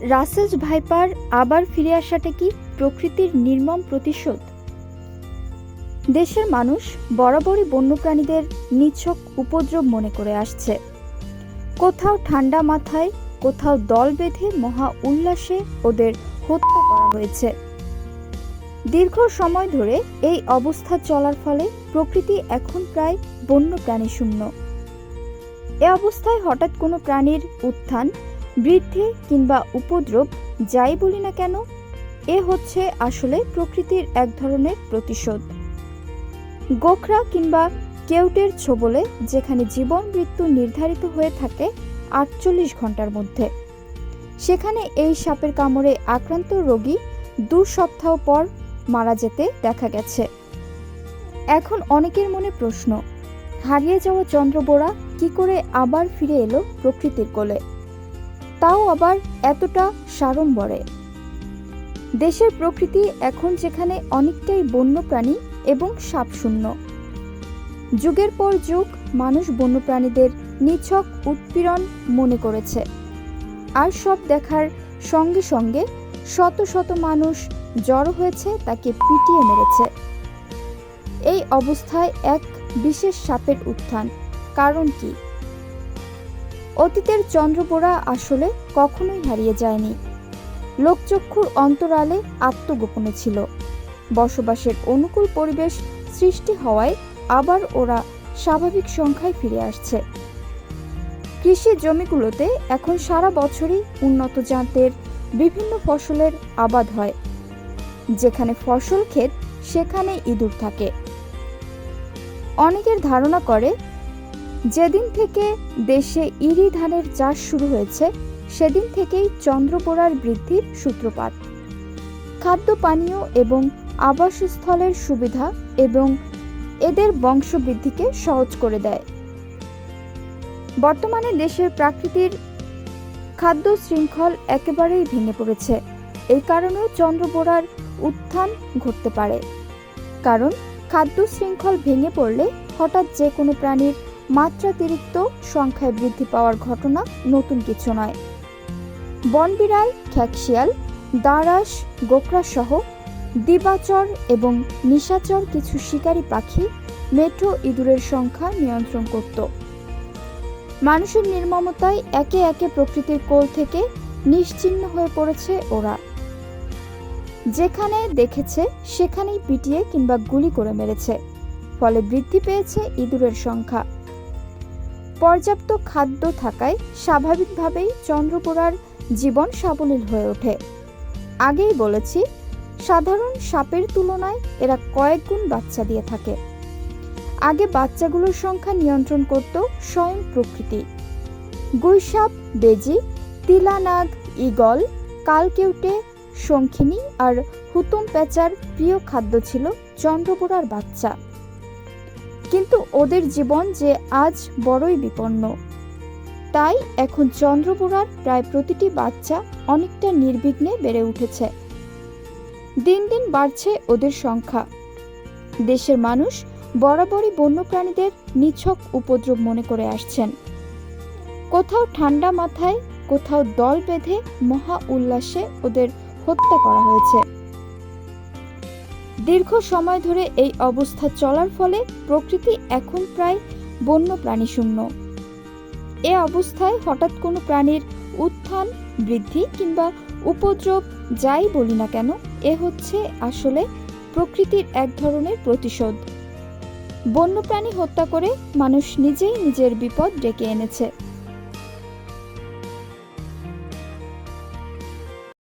Russell's viper আবার ফিরে আসাটা কি প্রকৃতির নির্মম প্রতিশোধ? দেশের মানুষ বরাবরই বন্যপ্রাণীদের নিছক উপদ্রব মনে করে আসছে। কোথাও ঠান্ডা মাথায়, কোথাও দল বেঁধে মহা উল্লাসে ওদের হত্যা করা হয়েছে। দীর্ঘ সময় ধরে এই অবস্থা চলার ফলে প্রকৃতি এখন প্রায় বন্যপ্রাণী শূন্য। এ অবস্থায় হঠাৎ কোনো প্রাণীর উত্থান বৃদ্ধি কিংবা উপদ্রব যাই বলি না কেন, এ হচ্ছে আসলে প্রকৃতির এক ধরনের প্রতিশোধ। গোখরা কিংবা কেউটের ছোবলে যেখানে জীবন মৃত্যু নির্ধারিত হয়ে থাকে আটচল্লিশ ঘণ্টার মধ্যে। সেখানে এই সাপের কামড়ে আক্রান্ত রোগী দু সপ্তাহ পর মারা যেতে দেখা গেছে। এখন অনেকের মনে প্রশ্ন, হারিয়ে যাওয়া চন্দ্রবোড়া কি করে আবার ফিরে এলো প্রকৃতির কোলে? তাও আবার এতটা সাড়ম্বরে। দেশের প্রকৃতি এখন যেখানে অনেকটাই বন্যপ্রাণী এবং সাপশূন্য। যুগের পর যুগ মানুষ বন্যপ্রাণীদের নিছক উৎপীড়ন মনে করেছে। আর সব দেখার সঙ্গে সঙ্গে শত শত মানুষ জড়ো হয়েছে তাকে পিটিয়ে মেরেছে। এই অবস্থায় এক বিশেষ সাপের উত্থান। কারণ কি? অতীতের চন্দ্রপোড়া আসলে কখনোই হারিয়ে যায়নি। লোকচক্ষুর অন্তরালে আত্মগোপনে ছিল। বসবাসের অনুকূল পরিবেশ সৃষ্টি হওয়ায় আবার ওরা স্বাভাবিক সংখ্যায় ফিরে আসছে। কৃষি জমিগুলোতে এখন সারা বছরই উন্নত জাতের বিভিন্ন ফসলের আবাদ হয়। যেখানে ফসল ক্ষেত, সেখানে ইঁদুর থাকে। অনেকের ধারণা করে যেদিন থেকে দেশে ইরি ধানের চাষ শুরু হয়েছে, সেদিন থেকেই চন্দ্রপোড়ার বৃদ্ধির সূত্রপাত। খাদ্য পানীয় এবং আবাসস্থলের সুবিধা এবং এদের বংশবৃদ্ধিকে সহজ করে দেয়। বর্তমানে দেশের প্রাকৃতির খাদ্য শৃঙ্খল একেবারেই ভেঙে পড়েছে। এই কারণেও চন্দ্রবোড়ার উত্থান ঘটতে পারে। কারণ, খাদ্য শৃঙ্খল ভেঙে পড়লে হঠাৎ যে কোনো প্রাণীর মাত্রাতিরিক্ত সংখ্যায় বৃদ্ধি পাওয়ার ঘটনা নতুন কিছু নয়। বনবিড়াল, খ্যাকশিয়াল দারাস গোকরাসহ দিবাচর এবং নিশাচর কিছু শিকারী পাখি মেঠো ইঁদুরের সংখ্যা নিয়ন্ত্রণ করত। মানুষের নির্মমতায় একে একে প্রকৃতির কোল থেকে নিশ্চিহ্ন হয়ে পড়েছে ওরা। যেখানে দেখেছে, সেখানেই পিটিয়ে কিংবা গুলি করে মেরেছে। ফলে বৃদ্ধি পেয়েছে ইঁদুরের সংখ্যা। পর্যাপ্ত খাদ্য থাকায় স্বাভাবিকভাবেই চন্দ্রপোড়ার জীবন সাবলীল হয়ে ওঠে। আগেই বলেছি, সাধারণ সাপের তুলনায় এরা কয়েক গুণ বাচ্চা দিয়ে থাকে। আগে বাচ্চাগুলোর সংখ্যা নিয়ন্ত্রণ করত স্বয়ং প্রকৃতি। গুইসাপ, বেজি, তিলানাগ, ইগল, কালকেউটে, শঙ্খিনী আর হুতুম পেঁচার প্রিয় খাদ্য ছিল চন্দ্রপোড়ার বাচ্চা। কিন্তু ওদের জীবন যে আজ বড়ই বিপন্ন। তাই এখন চন্দ্রপুরার প্রায় প্রতিটি বাচ্চা অনেকটা নির্বিঘ্নে বেড়ে উঠেছে। দিন দিন বাড়ছে ওদের সংখ্যা। দেশের মানুষ বরাবরই বন্যপ্রাণীদের নিছক উপদ্রব মনে করে আসছেন। কোথাও ঠান্ডা মাথায়, কোথাও দল বেঁধে মহা উল্লাসে ওদের হত্যা করা হয়েছে। দীর্ঘ সময় ধরে এই অবস্থা চলার ফলে প্রকৃতি এখন প্রায় বন্য প্রাণী শূন্য এ অবস্থায় হঠাৎ কোনো প্রাণীর উত্থান, বৃদ্ধি কিংবা উপদ্রব যাই বলি না কেন, এ হচ্ছে আসলে প্রকৃতির এক ধরনের প্রতিশোধ। বন্যপ্রাণী হত্যা করে মানুষ নিজেই নিজের বিপদ ডেকে এনেছে।